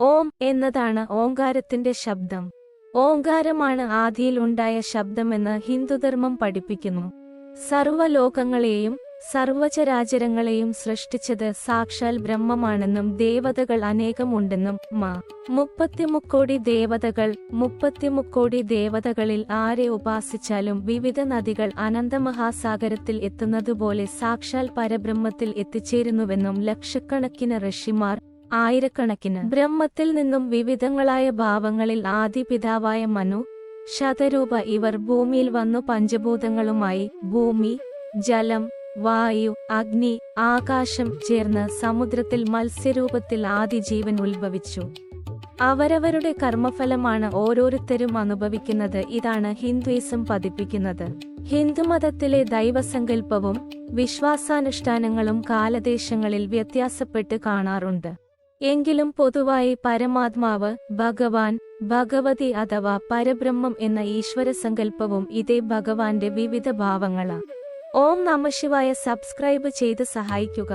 ഓം എന്നതാണ് ഓങ്കാരത്തിന്റെ ശബ്ദം. ഓങ്കാരമാണ് ആദിയിൽ ഉണ്ടായ ശബ്ദമെന്ന് ഹിന്ദുധർമ്മം പഠിപ്പിക്കുന്നു. സർവലോകങ്ങളെയും സർവചരാചരങ്ങളെയും സൃഷ്ടിച്ചത് സാക്ഷാൽ ബ്രഹ്മമാണെന്നും ദേവതകൾ അനേകമുണ്ടെന്നും മ. മുപ്പത്തിമുക്കോടി ദേവതകൾ മുപ്പത്തിമുക്കോടി ദേവതകളിൽ ആരെ ഉപാസിച്ചാലും വിവിധ നദികൾ അനന്തമഹാസാഗരത്തിൽ എത്തുന്നതുപോലെ സാക്ഷാൽ പരബ്രഹ്മത്തിൽ എത്തിച്ചേരുന്നുവെന്നും ലക്ഷക്കണക്കിന് ഋഷിമാർ ആയിരക്കണക്കിന് ബ്രഹ്മത്തിൽ നിന്നും വിവിധങ്ങളായ ഭാവങ്ങളിൽ ആദിപിതാവായ മനു ശതരൂപ ഇവർ ഭൂമിയിൽ വന്നു പഞ്ചഭൂതങ്ങളുമായി ഭൂമി ജലം വായു അഗ്നി ആകാശം ചേർന്ന് സമുദ്രത്തിൽ മത്സ്യരൂപത്തിൽ ആദിജീവൻ ഉത്ഭവിച്ചു. അവരവരുടെ കർമ്മഫലമാണ് ഓരോരുത്തരും അനുഭവിക്കുന്നത് ഇതാണ് ഹിന്ദുയിസം പതിപ്പിക്കുന്നത്. ഹിന്ദുമതത്തിലെ ദൈവസങ്കല്പവും വിശ്വാസാനുഷ്ഠാനങ്ങളും കാലദേശങ്ങളിൽ വ്യത്യാസപ്പെട്ട് കാണാറുണ്ട്. എങ്കിലും പൊതുവായി പരമാത്മാവ് ഭഗവാൻ ഭഗവതി അഥവാ പരബ്രഹ്മം എന്ന ഈശ്വര സങ്കല്പവും ഇതേ ഭഗവാന്റെ വിവിധ ഭാവങ്ങളാണ് ഓം നമശിവായ സബ്സ്ക്രൈബ് ചെയ്ത് സഹായിക്കുക.